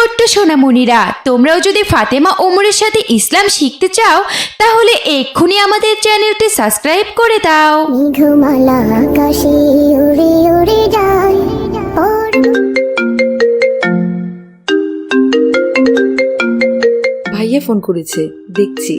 ছোট্ট সোনামণিরা তোমরাও যদি ফাতেমা ওমরের সাথে ইসলাম শিখতে চাও তাহলে এক্ষুনি আমাদের চ্যানেলটি সাবস্ক্রাইব করে দাও। মেঘমালা আকাশে উড়ে উড়ে যায় ভাইয়া ফোন করেছে দেখছি।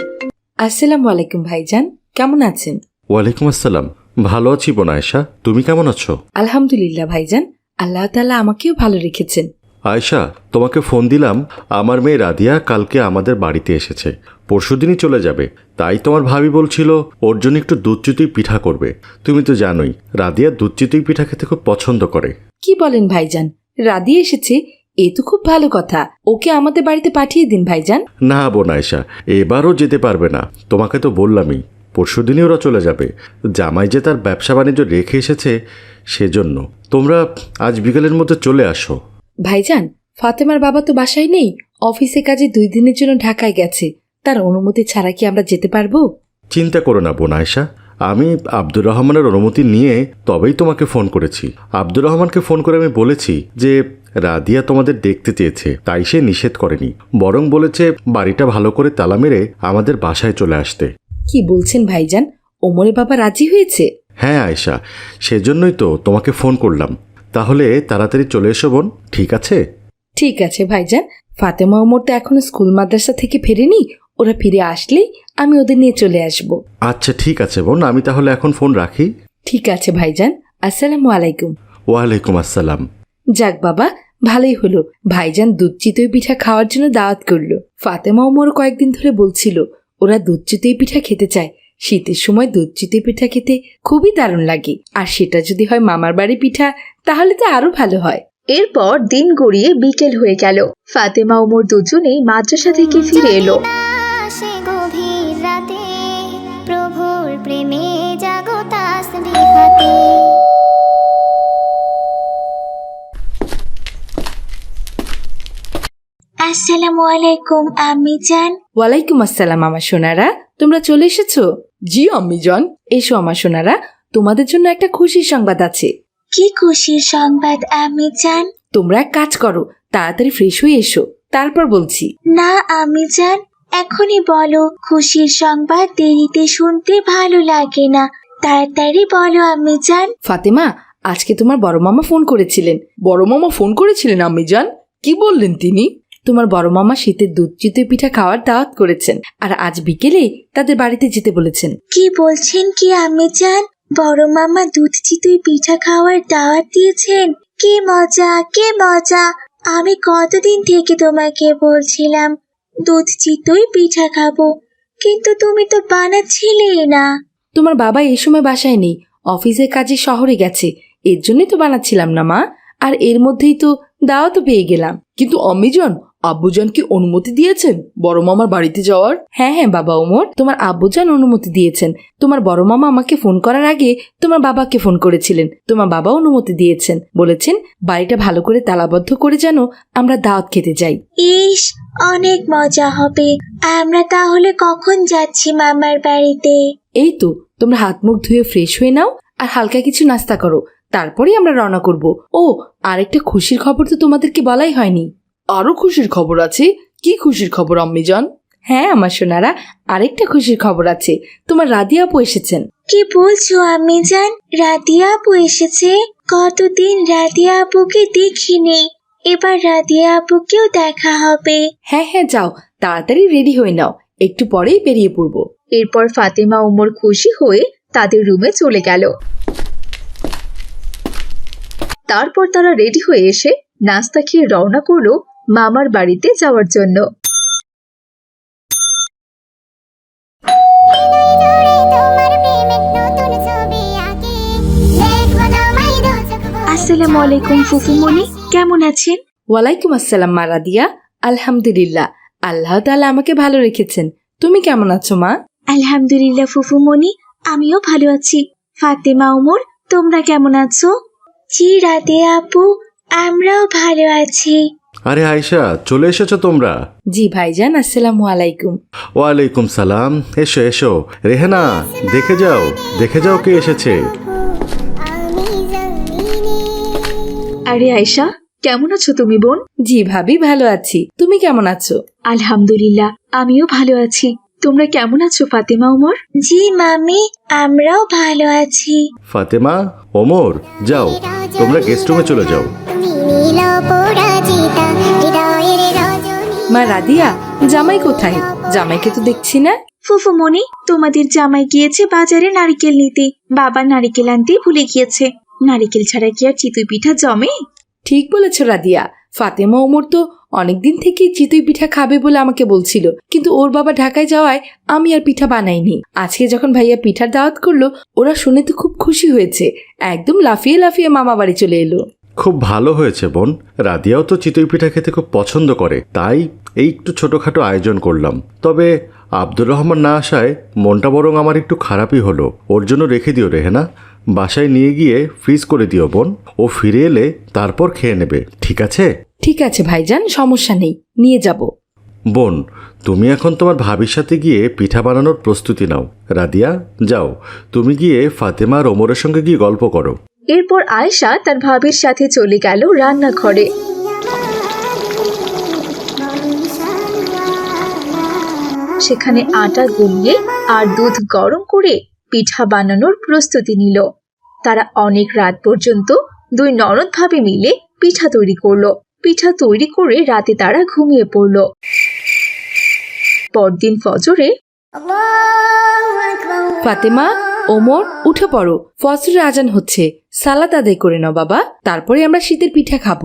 আসসালামু আলাইকুম ভাইজান কেমন আছেন? ওয়ালাইকুম আসসালাম। ভালো আছি বোন আয়েশা তুমি কেমন আছো? আলহামদুলিল্লাহ ভাইজান আল্লাহ তাআলা আমাকেও ভালো রেখেছেন। আয়েশা তোমাকে ফোন দিলাম। আমার মেয়ে রাধিয়া কালকে আমাদের বাড়িতে এসেছে। পরশুদিনই চলে যাবে। তাই তোমার ভাবি বলছিল ওর জন্য একটু দুধ চিতুই পিঠা করবে। তুমি তো জানোই রাধিয়া দুধ চিতুই পিঠা খেতে খুব পছন্দ করে। কি বলেন ভাইজান? রাদি এসেছে এ তো খুব ভালো কথা। ওকে আমাদের বাড়িতে পাঠিয়ে দিন ভাইজান। না বোন আয়েশা এবারও যেতে পারবে না। তোমাকে তো বললামই পরশুদিনই ওরা চলে যাবে। জামাই যে তার ব্যবসা বাণিজ্য রেখে এসেছে সেজন্য। তোমরা আজ বিকেলের মধ্যে চলে আসো। ভাইজান ফাতেমার বাবা তো বাসায় নেই। অফিসে কাজে দুই দিনের জন্য ঢাকায় গেছে। তার অনুমতি ছাড়া কি আমরা যেতে পারব? চিন্তা করো না বোন আয়েশা। আমি আব্দুর রহমানের অনুমতি নিয়ে তবেই তোমাকে ফোন করেছি। আব্দুর রহমানকে ফোন করে আমি বলেছি যে রাদিয়া তোমাদের দেখতে চেয়েছে তাই সে নিষেধ করেনি। বরং বলেছে বাড়িটা ভালো করে তালা মেরে আমাদের বাসায় চলে আসতে। কি বলছেন ভাইজান? ওমরের বাবা রাজি হয়েছে? হ্যাঁ আয়েশা সেজন্যই তো তোমাকে ফোন করলাম। তাহলে তাড়াতাড়ি চলে এসো বোন ঠিক আছে? ঠিক আছে ভাইজান। ফাতেমা ওমর তো এখনও স্কুল মাদ্রাসা থেকে ফেরেনি ওরা ফিরে আসলেই আমি ওদের নিয়ে চলে আসব। আচ্ছা ঠিক আছে বোন আমি তাহলে এখন ফোন রাখি। ঠিক আছে ভাইজান আসসালামু আলাইকুম। ওয়ালাইকুম আসসালাম। যাক বাবা ভালোই হলো। ভাইজান দুধ চিতই পিঠা খাওয়ার জন্য দাওয়াত করল। ফাতেমা ওমর কয়েকদিন ধরে বলছিল ওরা দুধ চিতই পিঠা খেতে চায়। শীতের সময় দুধ চিতই পিঠা খেতে খুবই দারুণ লাগে। আর সেটা যদি হয় মামার বাড়ি পিঠা তাহলে তো আরও ভালো হয়। এরপর দিন গড়িয়ে বিকেল হয়ে গেল। ফাতেমা ওমর দুজনেই মাদ্রাসা থেকে ফিরে এলো। আসসালামু আলাইকুম আমি জান। ওয়ালাইকুম আসসালাম আমার সোনারা। তোমরা চলে এসেছ? জি আম্মিজান এসো আমার সোনারা তোমাদের জন্য একটা খুশির সংবাদ আছে। কি খুশির সংবাদ আম্মি জান তোমরা এক কাজ করো তাড়াতাড়ি ফ্রেশ হয়ে এসো। তারপর বলছি। না আমি জান এখনই বলো খুশির সংবাদ দেরিতে শুনতে ভালো লাগে না। তাড়াতাড়ি বলো আমি জান ফাতেমা আজকে তোমার বড় মামা ফোন করেছিলেন। বড় মামা ফোন করেছিলেন আম্মিজান? কি বললেন তিনি? তোমার বড় মামা শীতের দুধ চিতই পিঠা খাওয়ার দাওয়াত করেছেন। আর আজ বিকেলে তাদের বাড়িতে যেতে বলেছেন। কি বলছেন কি আমি জান? বড় মামা দুধ চিতুই পিঠা খাওয়ার দাওয়াত দিয়েছেন। কি মজা কি মজা। আমি কতদিন থেকে তোমাকে বলছিলাম দুধ চিতুই পিঠা খাব। কিন্তু তুমি তো বানাচ্ছিলে না। তোমার বাবা এই সময় বাসায় নেই অফিসের কাজে শহরে গেছে। এর জন্যই তো বানাচ্ছিলাম না মা। আর এর মধ্যেই তো দাওয়াতও পেয়ে গেলাম। কিন্তু আম্মিজান আব্বুজান কি অনুমতি দিয়েছেন? বড় মামার বাড়িতে যাওয়ার? হ্যাঁ হ্যাঁ বাবা ওমর। তোমার আব্বুজান অনুমতি দিয়েছেন। তোমার বড় মামা আমাকে ফোন করার আগে তোমার বাবাকে ফোন করেছিলেন। তোমার বাবা অনুমতি দিয়েছেন। বলেছেন বাড়িটা ভালো করে তালাবদ্ধ করে যেন আমরা দাওয়াত খেতে যাই। ইস অনেক মজা হবে। আমরা তাহলে কখন যাচ্ছি মামার বাড়িতে? এই তো তোমরা হাত মুখ ধুয়ে ফ্রেশ হয়ে নাও আর হালকা কিছু নাস্তা করো। তারপরেই আমরা রওনা করব। ও আরেকটা খুশির খবর তো তোমাদেরকে বলাই হয়নি। আরও খুশির খবর আছে? কি খুশির খবর আম্মিজান? হ্যাঁ আমার সোনারা আরেকটা খুশির খবর আছে। তোমার রাদিয়া আপু এসেছেন। কি বলছো আমি জান রাদিয়া আপু এসেছে? কতদিন রাদিয়া আপুকে দেখিনি। এবার রাদিয়া আপুকেও দেখা হবে। হ্যাঁ হ্যাঁ যাও তাড়াতাড়ি রেডি হয়ে নাও। একটু পরেই বেরিয়ে পড়ব। এরপর ফাতেমা ওমর খুশি হয়ে তাদের রুমে চলে গেল। তারপর তারা রেডি হয়ে এসে নাস্তা খেয়ে রওনা করল মামার বাড়িতে যাওয়ার জন্য। আসসালামু আলাইকুম ফুফুমণি। কেমন আছেন? ওয়ালাইকুম আসসালাম মা রাদিয়া। আলহামদুলিল্লাহ। আল্লাহ তাআলা আমাকে ভালো রেখেছেন। তুমি কেমন আছো মা? আলহামদুলিল্লাহ ফুফুমণি আমিও ভালো আছি। ফাতেমা ওমর তোমরা কেমন আছো? জি রাদিয়া আপু আমরাও ভালো আছি। আরে আয়েশা চলে এসেছ তোমরা? জি ভাইজান আসসালামু আলাইকুম। ওয়ালাইকুম সালাম। এসো এসো। রেহানা দেখে যাও। দেখে যাও কে এসেছে। আরে আয়শা কেমন আছো তুমি বোন? জি ভাবি ভালো আছি। তুমি কেমন আছো? আলহামদুলিল্লাহ আমিও ভালো আছি। তোমরা কেমন আছো ফাতেমা ওমর? জি মামি আমরাও ভালো আছি। ফাতেমা ওমর যাও তোমরা গেস্ট রুমে চলে যাও। মা রাদিয়া জামাই কোথায়? জামাইকে তো দেখছি না। ফুফুমণি তোমাদের জামাই গিয়েছে বাজারে নারিকেল নিতে। বাবা নারিকেল আনতে ভুলে গিয়েছে। নারিকেল ছাড়া কি আর চিতই পিঠা জমে? ঠিক বলেছ রাদিয়া ফাতেমা ওমর তো অনেকদিন থেকেই চিতই পিঠা খাবে বলে আমাকে বলছিল, কিন্তু ওর বাবা ঢাকায় যাওয়ায় আমি আর পিঠা বানাইনি। আজকে যখন ভাইয়া পিঠার দাওয়াত করল, ওরা শুনে তো খুব খুশি হয়েছে। একদম লাফিয়ে লাফিয়ে মামা বাড়ি চলে এলো। খুব ভালো হয়েছে, বোন। রাদিয়াও তো চিতই পিঠা খেতে খুব পছন্দ করে, তাই এই একটু ছোটোখাটো আয়োজন করলাম। তবে আব্দুর রহমান না আসায় মনটা বরং আমার একটু খারাপই হলো। ওর জন্য রেখে দিও, রেহেনা। বাসায় নিয়ে গিয়ে ফ্রিজ করে দিও, বোন। ও ফিরে এলে তারপর খেয়ে নেবে, ঠিক আছে? ঠিক আছে ভাইজান সমস্যা নেই নিয়ে যাব। বোন তুমি এখন তোমার ভাবির সাথে গিয়ে পিঠা বানানোর প্রস্তুতি নাও। রাদিয়া যাও। তুমি গিয়ে ফাতেমা আর ওমরের সঙ্গে গিয়ে গল্প করো। এরপর আয়েশা তার ভাবির সাথে চলে গেল রান্নাঘরে। সেখানে আটা গুলিয়ে আর দুধ গরম করে পিঠা বানানোর প্রস্তুতি নিল। তারা অনেক রাত পর্যন্ত দুই ননদ ভাবে মিলে পিঠা তৈরি করল। পিঠা তৈরি করে রাতে তারা ঘুমিয়ে পড়ল। পরদিন ফজরে ফাতেমা ওমর উঠে পড়ো। ফসরের আজান হচ্ছে। সালাদ আদায় করে নাও বাবা। তারপরে আমরা শীতের পিঠা খাব।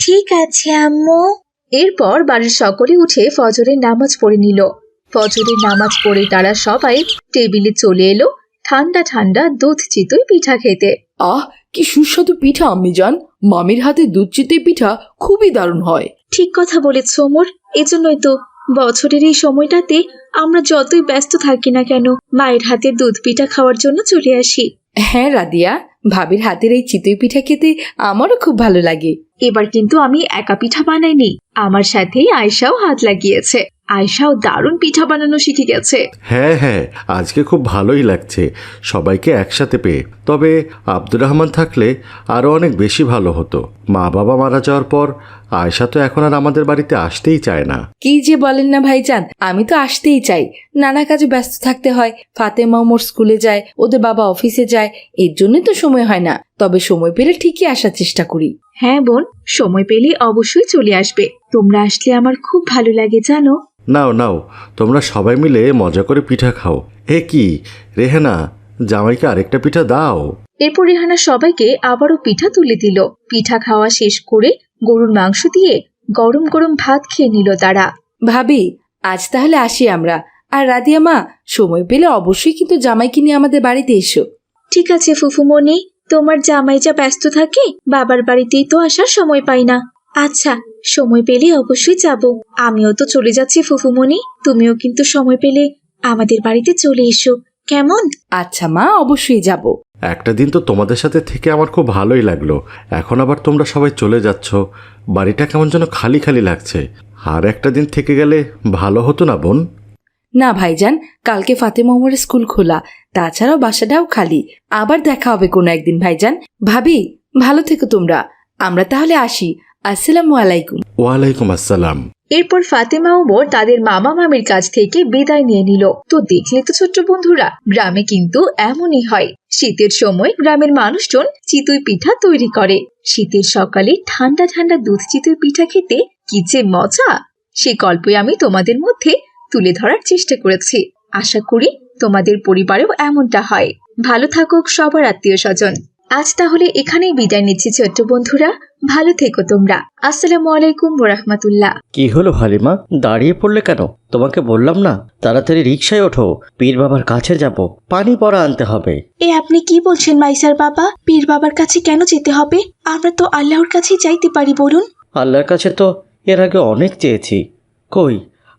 ঠিক আছে আম্মু। এরপর বাড়ির সকলে উঠে ফজরের নামাজ পড়ে নিল। ফজরের নামাজ পড়ে তারা সবাই টেবিলে চলে এলো। ঠান্ডা ঠান্ডা দুধ চিতই পিঠা খেতে। আহ কি সুস্বাদু পিঠা আমি যান মামির হাতে দুধ চিতে পিঠা খুবই দারুণ হয়। ঠিক কথা বলেছ ওমর। এজন্যই তো বছরের এই সময়টাতে আমরা যতই ব্যস্ত থাকি না কেন মায়ের হাতে দুধ পিঠা খাওয়ার জন্য চলে আসি। হ্যাঁ রাদিয়া। ভাবির হাতের এই চিতই পিঠা খেতে আমারও খুব ভালো লাগে। এবার কিন্তু আমি একা পিঠা বানাইনি। আমার সাথেই আয়সাও হাত লাগিয়েছে। আয়শাও দারুণ পিঠা বানানো শিখে গেছে। হ্যাঁ হ্যাঁ আজকে খুব ভালোই লাগছে। সবাইকে একসাথে পেয়ে। তবে আব্দুর রহমান থাকলে আরও অনেক বেশি ভালো হতো। মা বাবা মারা যাওয়ার পর আয়সা তো এখন আর আমাদের বাড়িতে আসতেই চায় না। কি যে বলেন না ভাইজান আমি তো আসতেই চাই। নানা কাজে ব্যস্ত থাকতে হয় ফাতেমা ওমর স্কুলে যায় ওদের বাবা অফিসে যায় এর জন্যই তো সময় হয় না। তবে সময় পেলে ঠিকই আসার চেষ্টা করি। হ্যাঁ বোন সময় পেলে অবশ্যই চলে আসবে। তোমরা আসলে আমার খুব ভালো লাগে জানো? নাও নাও তোমরা সবাই মিলে মজা করে পিঠা খাও। এ কি? রেহানা জামাইকে আরেকটা পিঠা দাও। এরপর রেহানা সবাইকে আবারও পিঠা তুলে দিল। পিঠা খাওয়া শেষ করে গরুর মাংস দিয়ে গরম গরম ভাত খেয়ে নিল তারা। ভাবি আজ তাহলে আসি আমরা। আর রাদিয়া মা সময় পেলে অবশ্যই কিন্তু জামাইকে নিয়ে আমাদের বাড়িতে এসো। ঠিক আছে ফুফুমণি তোমার জামাই যা ব্যস্ত থাকে বাবার বাড়িতেই তো আসার সময় পাই না। আচ্ছা সময় পেলে অবশ্যই যাব। আমিও তো চলে যাচ্ছি ফুফুমণি তুমিও কিন্তু সময় পেলে আমাদের বাড়িতে চলে এসো। কেমন? আচ্ছা মা অবশ্যই যাব। একটা দিন তো তোমাদের সাথে থেকে আমার খুব ভালোই লাগল। এখন আবার তোমরা সবাই চলে যাচ্ছ। বাড়িটা কেমন যেন খালি খালি লাগছে। আর একটা দিন থেকে গেলে ভালো হতো না বোন? না ভাইজান কালকে ফাতেমা ওমরের স্কুল খোলা। তাছাড়াও বাসাটাও খালি। আবার দেখা হবে কোনো একদিন ভাইজান। ভাবি ভালো থেকো তোমরা। আমরা তাহলে আসি। আসসালামু আলাইকুম। ওয়ালাইকুম আসসালাম। এরপর ফাতেমা ওমর তাদের মামা মামির কাছ থেকে বিদায় নিয়ে নিল। তো দেখলে তো ছোট্ট বন্ধুরা, গ্রামে কিন্তু এমনই হয়। শীতের সময় গ্রামের মানুষজন চিতই পিঠা তৈরি করে। শীতের সকালে ঠান্ডা ঠান্ডা দুধ চিতই পিঠা খেতে কি যে মজা! সে গল্পই আমি তোমাদের মধ্যে তুলে ধরার চেষ্টা করেছি। আশা করি তোমাদের পরিবারেও এমনটা হয়। ভালো থাকুক সবার আত্মীয় স্বজন। আজ তাহলে এখানেই বিদায় নিচ্ছি ছোট্ট বন্ধুরা। ভালো থেকো তোমরা। আসসালামু আলাইকুম ওরহমতুল্লাহ কি হলো হালিমা? দাঁড়িয়ে পড়লে কেন? তোমাকে বললাম না তাড়াতাড়ি রিক্সায় ওঠো। পীর বাবার কাছে যাব। পানি পড়া আনতে হবে। এ আপনি কি বলছেন মাইসার বাবা? পীর বাবার কাছে কেন যেতে হবে? আমরা তো আল্লাহর কাছে যাইতে পারি বলুন। আল্লাহর কাছে তো এর আগে অনেক চেয়েছি। কই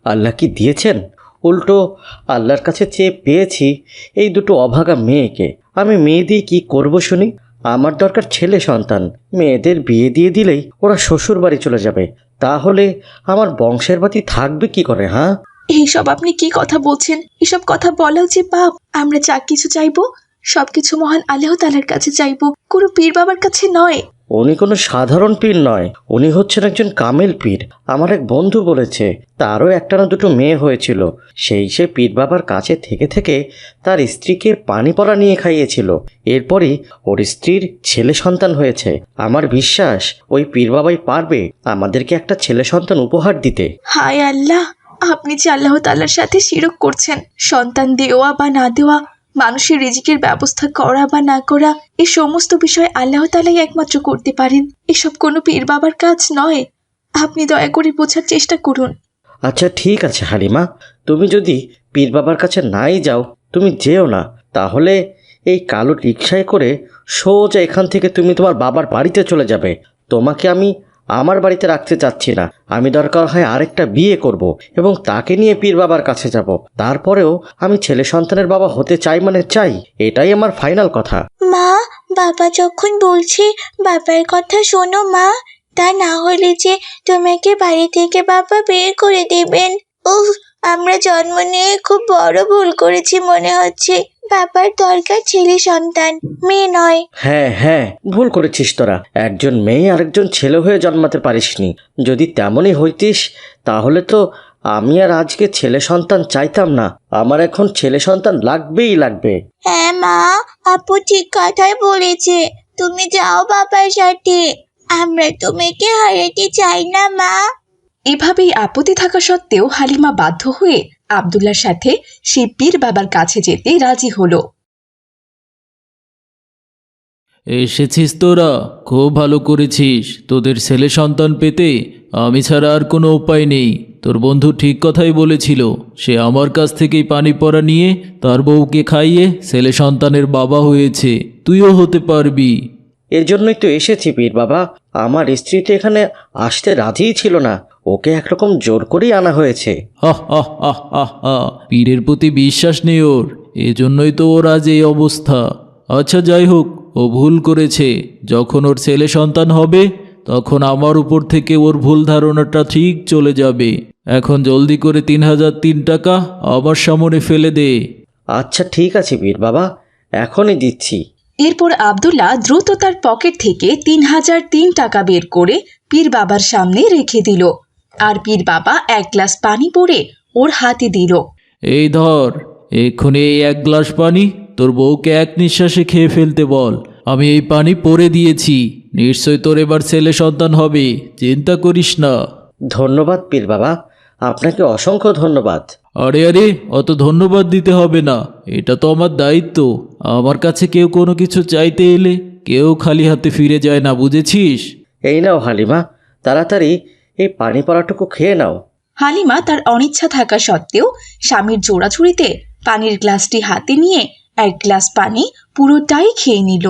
আল্লাহ কি দিয়েছেন? উল্টো আল্লাহর কাছে চেয়ে পেয়েছি এই দুটো অভাগা মেয়েকে। আমি মেয়ে দিয়ে কী করব শুনি? আমার দরকার ছেলে সন্তান। মেয়েদের বিয়ে দিয়ে দিলেই ওরা শ্বশুর বাড়ি চলে যাবে। তাহলে আমার বংশের বাতি থাকবে কি করে হ্যাঁ? এইসব আপনি কি কথা বলছেন? এসব কথা বলাও যে পাপ। আমরা যা কিছু চাইব, সবকিছু মহান আল্লাহ তালার কাছে চাইব। কোনো পীর বাবার কাছে নয়। উনি কোনো সাধারণ পীর নয়, উনি হচ্ছেন একজন কামেল পীর। আমার এক বন্ধু বলেছে, তারও একটা না দুটো মেয়ে হয়েছিল। সেই সে পীর বাবার কাছে থেকে থেকে তার স্ত্রীকে পানি পড়া নিয়ে খাইয়েছিল। এরপরই ওর স্ত্রীর ছেলে সন্তান হয়েছে। আমার বিশ্বাস, ওই পীর বাবাই পারবে আমাদেরকে একটা ছেলে সন্তান উপহার দিতে। হায় আল্লাহ, আপনি যে আল্লাহ তাল্লার সাথে শিরক করছেন, সন্তান দেওয়া বা না দেওয়া মানুষের রিজিকের ব্যবস্থা করা বা না করা এই সমস্ত বিষয় আল্লাহ তালাই একমাত্র করতে পারেন। এসব কোনো পীর বাবার কাজ নয়। আপনি দয়া করে বোঝার চেষ্টা করুন। আচ্ছা ঠিক আছে হালিমা। তুমি যদি পীর বাবার কাছে নাই যাও, তুমি যেও না, তাহলে এই কালো রিক্সায় করে সোজা এখান থেকে তুমি তোমার বাবার বাড়িতে চলে যাবে। তোমাকে আমি আমার বাড়িতে রাখতে চাচ্ছি না। আমি দরকার হয় আরেকটা বিয়ে করব এবং তাকে নিয়ে পীর বাবার কাছে যাব। তারপরেও আমি ছেলে সন্তানের বাবা হতে চাই মানে চাই, এটাই আমার ফাইনাল কথা। মা, বাবা যখন বলছে বাবার কথা শোনো মা, তা না হলে যে তোমাকে বাড়ি থেকে বাবা বের করে দেবেন। উফ, আমরা জন্ম নিয়ে খুব বড় ভুল করেছি মনে হচ্ছে। বাবার দরকার ছেলে সন্তান মেয়ে নয়। হ্যাঁ হ্যাঁ ভুল করেছিস তোরা। একজন মেয়ে আরেকজন ছেলে হয়ে জন্মাতে পারিসনি। যদি তেমনই হইতিস তাহলে তো আমি আর আজকে ছেলে সন্তান চাইতাম না। আমার এখন ছেলে সন্তান লাগবেই লাগবে। হ্যাঁ মা আপু ঠিক কথাই বলেছে। তুমি যাও বাবার সাথে। আমরা তোমাকে হারাতে চাই না মা। এভাবেই আপত্তি থাকা সত্ত্বেও হালিমা বাধ্য হয়ে আবদুল্লার সাথে সে পীর বাবার কাছে যেতে রাজি হলো। এসেছিস তোরা? খুব ভালো করেছিস। তোদের ছেলে সন্তান পেতে আমি ছাড়া আর কোনো উপায় নেই। তোর বন্ধু ঠিক কথাই বলেছিল। সে আমার কাছ থেকেই পানি পড়া নিয়ে তার বউকে খাইয়ে ছেলে সন্তানের বাবা হয়েছে। তুইও হতে পারবি। এর জন্যই তো এসেছি পীর বাবা। আমার স্ত্রী তো এখানে আসতে রাজিই ছিল না। ওকে একরকম জোর করেই আনা হয়েছে। হা হা হা হা হা পীরের প্রতি বিশ্বাস নেই ওর। এজন্যই তো ওর আজ এই অবস্থা। আচ্ছা যাই হোক ও ভুল করেছে। যখন ওর ছেলে সন্তান হবে তখন আমার উপর থেকে ওর ভুল ধারণাটা ঠিক চলে যাবে। এখন জলদি করে তিন হাজার তিন টাকা আমার সামনে ফেলে দে। আচ্ছা ঠিক আছে পীর বাবা এখনই দিচ্ছি। এরপর আবদুল্লাহ দ্রুত তার পকেট থেকে তিন হাজার তিন টাকা বের করে পীর বাবার সামনে রেখে দিল। আর পীর বাবা এক গ্লাস পানি পরে ওর হাতে দিল। এই ধর এক্ষুনি এই এক গ্লাস পানি তোর বউকে এক নিঃশ্বাসে খেয়ে ফেলতে বল। আমি এই পানি পরে দিয়েছি। নিশ্চয় তোর এবার ছেলে সন্তান হবে। চিন্তা করিস না। ধন্যবাদ পীর বাবা। আপনাকে অসংখ্য ধন্যবাদ। আরে আরে অত ধন্যবাদ দিতে হবে না। এটা তো আমার দায়িত্ব। আমার কাছে কেউ কোনো কিছু চাইতে এলে কেউ খালি হাতে ফিরে যায় না বুঝেছিস? এই নাও হালিমা তাড়াতাড়ি এই পানি পড়াটুকু খেয়ে নাও। হালিমা তার অনিচ্ছা থাকা সত্ত্বেও স্বামীর জোড়াছুড়িতে পানির গ্লাসটি হাতে নিয়ে এক গ্লাস পানি পুরোটাই খেয়ে নিল।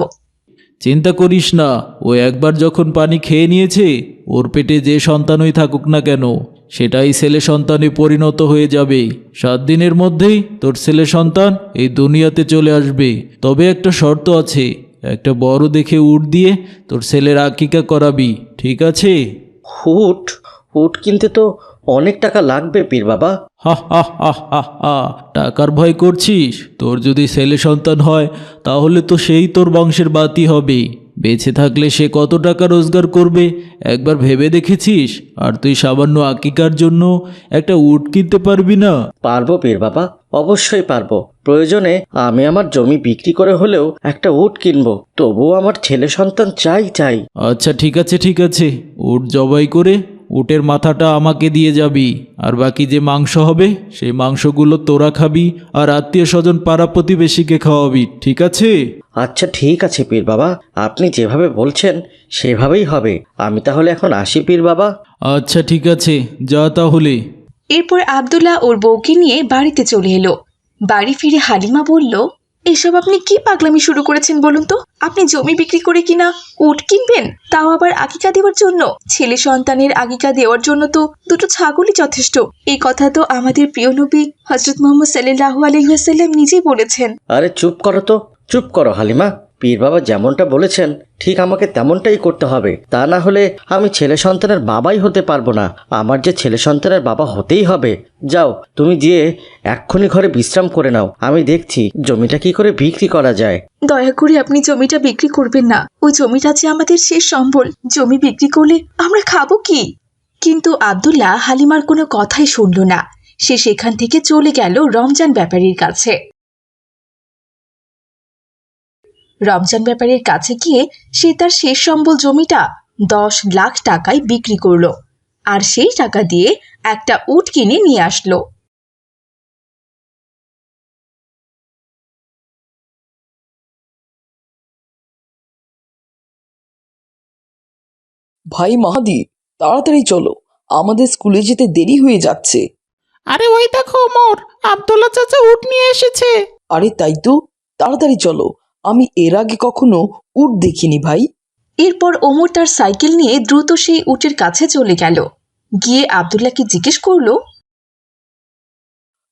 চিন্তা করিস না ও একবার যখন পানি খেয়ে নিয়েছে ওর পেটে যে সন্তানই থাকুক না কেন সেটাই ছেলে সন্তানে পরিণত হয়ে যাবে। সাত দিনের মধ্যেই তোর ছেলে সন্তান এই দুনিয়াতে চলে আসবে। তবে একটা শর্ত আছে একটা বড় দেখে উট দিয়ে তোর ছেলের আকিকা করাবি ঠিক আছে? হুট হুট কিনতে তো অনেক টাকা লাগবে পীর বাবা। হা হা হা হা হা টাকার ভয় করছিস? তোর যদি ছেলে সন্তান হয় তাহলে তো সেই তোর বংশের বাতি হবে। বেঁচে থাকলে সে কত টাকা রোজগার করবে? একবার ভেবে দেখেছিস? আর তুই সামান্য আকিকার জন্য একটা উট কিনতে পারবি না? পারব পীর বাবা অবশ্যই পারব। প্রয়োজনে আমি আমার জমি বিক্রি করে হলেও একটা উট কিনবো। তবুও আমার ছেলে সন্তান চাই চাই। আচ্ছা ঠিক আছে ঠিক আছে। উট জবাই করে উটের মাথাটা আমাকে দিয়ে যাবি আর বাকি যে মাংস হবে সেই মাংসগুলো তোরা খাবি আর আত্মীয় স্বজন পাড়া প্রতিবেশীকে খাওয়াবি ঠিক আছে? আচ্ছা ঠিক আছে পীর বাবা। আপনি যেভাবে বলছেন সেভাবেই হবে। আমি তাহলে এখন আসি পীর বাবা। আচ্ছা ঠিক আছে। যা তাহলে। এরপর আবদুল্লাহ ওর বউকে নিয়ে বাড়িতে চলে এলো। বাড়ি ফিরে হালিমা বলল এসব আপনি কি পাগলামি শুরু করেছেন বলুন তো? আপনি জমি বিক্রি করে কিনা উট কিনবেন? তাও আবার আগিকা দেওয়ার জন্য। ছেলে সন্তানের আগিকা দেওয়ার জন্য তো দুটো ছাগলই যথেষ্ট। এই কথা তো আমাদের প্রিয় নবী হজরত মোহাম্মদ সাল্লাহ আলহিহাসাল্লাম নিজেই বলেছেন। আরে চুপ করো তো। চুপ করো, হালিমা। পীর বাবা যেমনটা বলেছেন, ঠিক আমাকে তেমনটাই করতে হবে। তা না হলে আমি ছেলে সন্তানের বাবাই হতে পারব না। আমার যে ছেলে সন্তানের বাবা হতেই হবে। যাও, তুমি গিয়ে এক্ষুনি ঘরে বিশ্রাম করে নাও। আমি দেখছি জমিটা কি করে বিক্রি করা যায়। দয়া করে আপনি জমিটা বিক্রি করবেন না। ওই জমিটা যে আমাদের শেষ সম্বল, জমি বিক্রি করলে আমরা খাব কি? কিন্তু আব্দুল্লাহ হালিমার কোনো কথাই শুনল না। সে সেখান থেকে চলে গেল রমজান ব্যাপারীর কাছে। রমজান ব্যাপারীর কাছে গিয়ে সে তার শেষ সম্বল জমিটা দশ লাখ টাকায় বিক্রি করল আর সেই টাকা দিয়ে একটা উট কিনে নিয়ে আসলো। ভাই মাহাদি তাড়াতাড়ি চলো আমাদের স্কুলে যেতে দেরি হয়ে যাচ্ছে। আরে ওই দেখো মোর আব্দুল্লা চাচা উট নিয়ে এসেছে। আরে তাই তো তাড়াতাড়ি চলো আমি এর আগে কখনো উট দেখিনি ভাই। এরপর ওমর তার সাইকেল নিয়ে দ্রুত সেই উটের কাছে চলে গেল। গিয়ে আব্দুল্লাহকে জিজ্ঞেস করল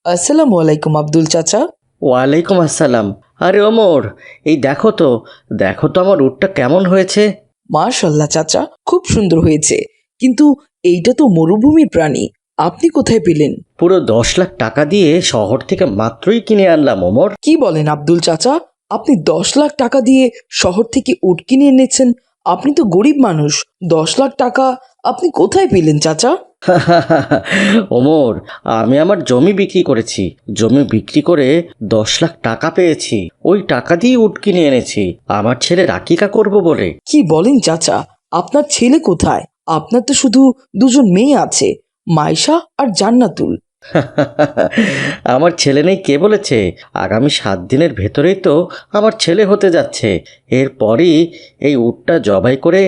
আসসালামু আলাইকুম আব্দুল চাচা। ওয়ালাইকুম আসসালাম। আরে ওমর এই দেখো তো দেখো তো আমার উটটা কেমন হয়েছে। মাশাল্লাহ চাচা খুব সুন্দর হয়েছে। কিন্তু এইটা তো মরুভূমির প্রাণী আপনি কোথায় পেলেন? পুরো দশ লাখ টাকা দিয়ে শহর থেকে মাত্রই কিনে আনলাম ওমর। কি বলেন আব্দুল চাচা? আপনি দশ লাখ টাকা দিয়ে শহর থেকে উট কিনে এনেছেন। আপনি তো গরিব মানুষ। দশ লাখ টাকা আপনি কোথায় পেলেন চাচা? ওমর আমি আমার জমি বিক্রি করেছি। জমি বিক্রি করে দশ লাখ টাকা পেয়েছি। ওই টাকা দিয়ে উট কিনে এনেছি। আমার ছেলে রাকিকা করব বলে। কি বলেন চাচা? আপনার ছেলে কোথায়? আপনার তো শুধু দুজন মেয়ে আছে মাইশা আর জান্নাতুল। আমার ছেলে নেই কে বলেছে? আগামী সাত দিনের ভেতরেই তো আমার ছেলে হতে যাচ্ছে। এরপরই এই উটটা জবাই করে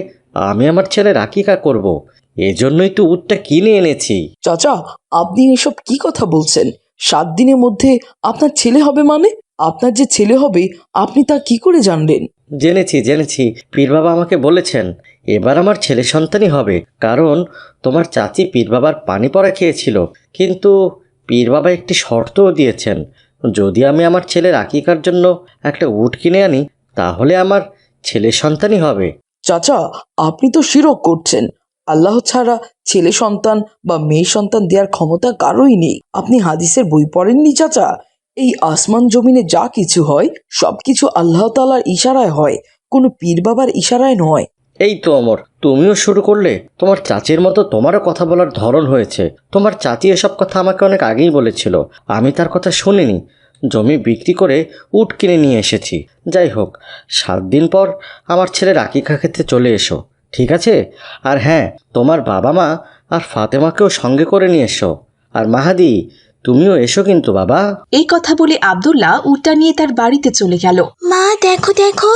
আমি আমার ছেলে রাকিকা করব। এজন্যই তো উটটা কিনে এনেছি। চাচা আপনি এসব কি কথা বলছেন? সাত দিনের মধ্যে আপনার ছেলে হবে মানে? আপনার যে ছেলে হবে আপনি তা কি করে জানলেন? জেনেছি জেনেছি। পীর বাবা আমাকে বলেছেন এবার আমার ছেলে সন্তানই হবে। কারণ, তোমার চাচি পীর বাবার পানি পড়া খেয়েছিল। কিন্তু পীর বাবা একটি শর্তও দিয়েছেন, যদি আমি আমার ছেলের আকিকার জন্য একটা উট কিনে আনি, তাহলে আমার ছেলে সন্তানই হবে। চাচা, আপনি তো শিরক করছেন। আল্লাহ ছাড়া ছেলে সন্তান বা মেয়ে সন্তান দেওয়ার ক্ষমতা কারোই নেই। আপনি হাদিসের বই পড়েননি চাচা? এই আসমান জমিনে যা কিছু হয় সব কিছু আল্লাহ তালার ইশারায় হয়। কোনো পীর বাবার ইশারায় নয়। এই তো অমর তুমিও শুরু করলে। তোমার চাচির মতো তোমারও কথা বলার ধরন হয়েছে। তোমার চাচি এসব কথা আমাকে অনেক আগেই বলেছিল। আমি তার কথা শুনিনি। জমি বিক্রি করে উট কিনে নিয়ে এসেছি। যাই হোক সাত দিন পর আমার ছেলে রাকিকা খেতে চলে এসো ঠিক আছে? আর হ্যাঁ তোমার বাবা মা আর ফাতেমাকেও সঙ্গে করে নিয়ে এসো। আর মাহাদি তুমিও এসো কিন্তু বাবা। এই কথা বলে আব্দুল্লাহ উটটা নিয়ে তার বাড়িতে চলে গেল। মা দেখো দেখো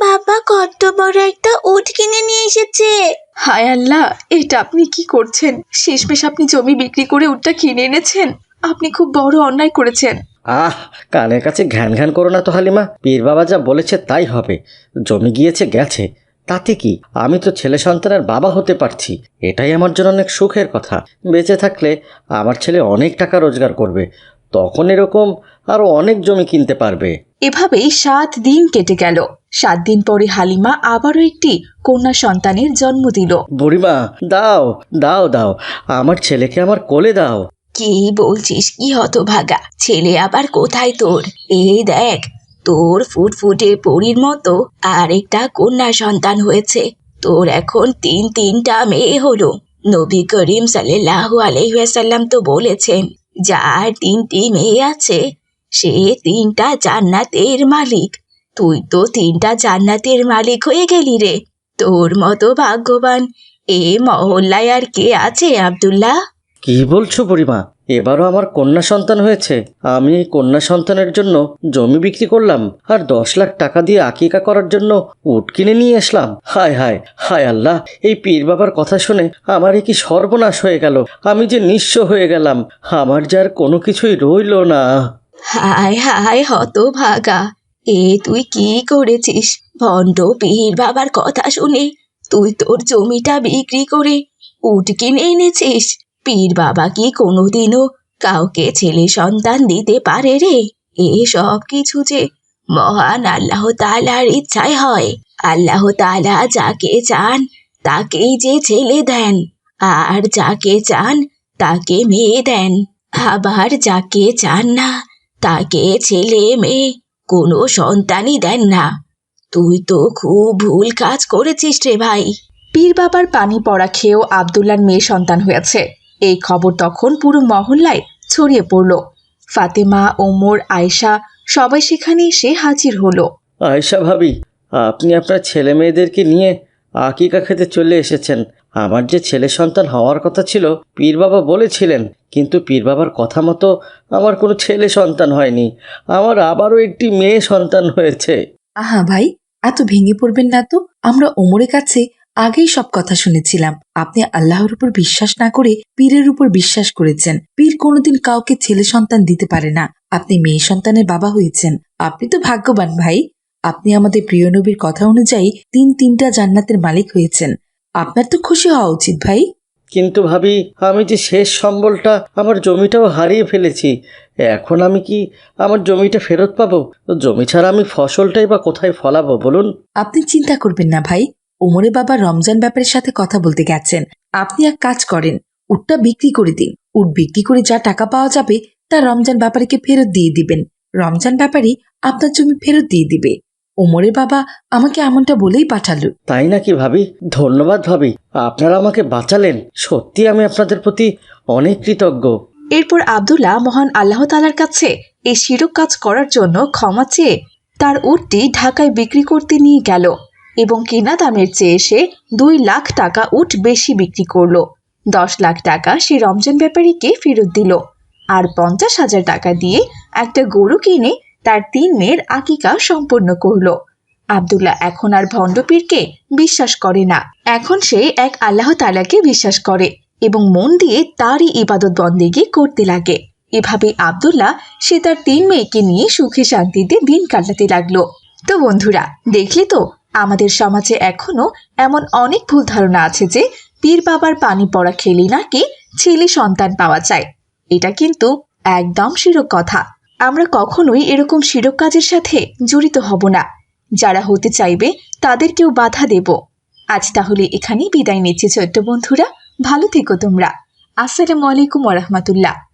বাবা কত বড় একটা উট কিনে নিয়ে এসেছে। হায় আল্লাহ এটা আপনি কি করছেন? শেষমেশ আপনি জমি বিক্রি করে উটটা কিনে এনেছেন? আপনি খুব বড় অন্যায় করেছেন। আহ কানের কাছে ঘ্যান ঘ্যান করো না তো হালিমা। পীর বাবা যা বলেছে তাই হবে। জমি গিয়েছে গেছে। তাতে কি? আমি তো ছেলে সন্তানের বাবা হতে পারছি। এটাই আমার জন্য অনেক সুখের কথা। বেঁচে থাকলে আমার ছেলে অনেক টাকা রোজগার করবে। তখন এরকম আরও অনেক জমি কিনতে পারবে। এভাবেই সাত দিন কেটে গেল। সাত দিন পরে হালিমা আবারও একটি কন্যা সন্তানের জন্ম দিল। বুড়িমা দাও দাও দাও আমার ছেলেকে আমার কোলে দাও। কি বলছিস কি হতভাগা ছেলে আবার কোথায় তোর? এই দেখ তোর ফুটফুটে পরীর মতো আরেকটা কন্যা সন্তান হয়েছে। তোর এখন তিন তিনটা মেয়ে হলো। নবী করিম সাল্লাহ আলহাসাল্লাম তো বলেছেন যার তিনটি মেয়ে আছে, সে তিনটা জান্নাতের মালিক। তুই তো তিনটা জান্নাতের মালিক হয়ে গেলি রে। তোর মতো ভাগ্যবান এ মহল্লায় আর কে আছে, আবদুল্লাহ? কি বলছো বুড়িমা? এবারও আমার কন্যা সন্তান হয়েছে। আমি এই কন্যা সন্তানের জন্য জমি বিক্রি করলাম আর দশ লাখ টাকা দিয়ে আকিকা করার জন্য উট কিনে নিয়ে আসলাম। হায় হায় হায় আল্লাহ, এই পীর বাবার কথা শুনে আমার কি সর্বনাশ হয়ে গেল। আমি যে নিঃস্ব হয়ে গেলাম, আমার যার কোনো কিছুই রইল না। হায় হায়, হতভাগা, এ তুই কি করেছিস? ভণ্ড পীর বাবার কথা শুনে তুই তোর জমিটা বিক্রি করে উট কিনে এনেছিস। পীর বাবা কি কোনোদিনও কাউকে ছেলে সন্তান দিতে পারে রে? এ সব কিছু যে মহান আল্লাহ তালার ইচ্ছায় হয়। আল্লাহ তাআলা যাকে চান তাকেই যে ছেলে দেন, আর যাকে চান তাকে মেয়ে দেন। আবার যাকে চান না তাকে ছেলে মেয়ে কোনো সন্তানই দেন না। তুই তো খুব ভুল কাজ করেছিস রে ভাই। পীর বাবার পানি পড়া খেয়েও আবদুল্লার মেয়ে সন্তান হয়েছে। এই খবর তখন পুরো মহল্লায় ছড়িয়ে পড়ল। ফাতেমা ওমর আয়েশা সবাই সেখানে এসে হাজির হলো। আয়সা ভাবি আপনি আপনার ছেলে মেয়েদেরকে নিয়ে আকিকা খেতে চলে এসেছেন। আমার যে ছেলে সন্তান হওয়ার কথা ছিল পীর বাবা বলেছিলেন কিন্তু পীর বাবার কথা মতো আমার কোনো ছেলে সন্তান হয়নি। আমার আবারও একটি মেয়ে সন্তান হয়েছে। আহা ভাই এত ভেঙে পড়বেন না তো। আমরা ওমরের কাছে আগেই সব কথা শুনেছিলাম। আপনি আল্লাহর উপর বিশ্বাস না করে পীরের উপর বিশ্বাস করেছেন। পীর কোনোদিন কাউকে ছেলে সন্তান দিতে পারে না। আপনি মেয়ে সন্তানের বাবা হয়েছেন। আপনি তো ভাগ্যবান ভাই। আপনি আমাদের প্রিয় নবীর কথা অনুযায়ী তিন তিনটা জান্নাতের মালিক হয়েছেন। আপনার তো খুশি হওয়া উচিত ভাই। কিন্তু ভাবি আমি যে শেষ সম্বলটা আমার জমিটাও হারিয়ে ফেলেছি। এখন আমি কি আমার জমিটা ফেরত পাবো? জমি ছাড়া আমি ফসলটাই বা কোথায় ফলাবো বলুন। আপনি চিন্তা করবেন না ভাই। ওমরে বাবা রমজান ব্যাপারের সাথে কথা বলতে গেছেন। আপনি এক কাজ করেন উটটা বিক্রি করে দিন। উট বিক্রি করে যা টাকা পাওয়া যাবে তা রমজান ব্যাপারীকে ফেরত দিয়ে দিবেন। রমজান ব্যাপারী আপনার জমি ফেরত দিয়ে দিবে। ওমরের বাবা আমাকে এমনটা বলেই পাঠালো। তাই নাকি ভাবি? ধন্যবাদ ভাবি। আপনারা আমাকে বাঁচালেন। সত্যি আমি আপনাদের প্রতি অনেক কৃতজ্ঞ। এরপর আবদুল্লাহ মহান আল্লাহ তালার কাছে এই শিরক কাজ করার জন্য ক্ষমা চেয়ে তার উটটি ঢাকায় বিক্রি করতে নিয়ে গেল। এবং কেনা দামের চেয়ে সে দুই লাখ টাকা উট বেশি বিক্রি করল। দশ লাখ টাকা সে রমজান ব্যাপারীকে ফেরত দিল। আর পঞ্চাশ হাজার টাকা দিয়ে একটা গরু কিনে তার তিন মেয়ের আকিকা সম্পূর্ণ করল। আবদুল্লাহ এখন আর ভণ্ডপীরকে বিশ্বাস করে না। এখন সে এক আল্লাহ তালাকে বিশ্বাস করে এবং মন দিয়ে তারই ইবাদত বন্দেগি করতে লাগে। এভাবে আবদুল্লাহ সে তার তিন মেয়েকে নিয়ে সুখে শান্তিতে দিন কাটাতে লাগল। তো বন্ধুরা, দেখলে তো আমাদের সমাজে এখনও এমন অনেক ভুল ধারণা আছে যে পীর বাবার পানি পড়া খেলে নাকি ছেলে সন্তান পাওয়া যায়। এটা কিন্তু একদম শিরক কথা। আমরা কখনোই এরকম শিরক কাজের সাথে জড়িত হব না। যারা হতে চাইবে তাদেরকেও বাধা দেব। আজ তাহলে এখানেই বিদায় নিচ্ছি ছোট্ট বন্ধুরা। ভালো থেকো তোমরা। আসসালামু আলাইকুম ওরহমতুল্লাহ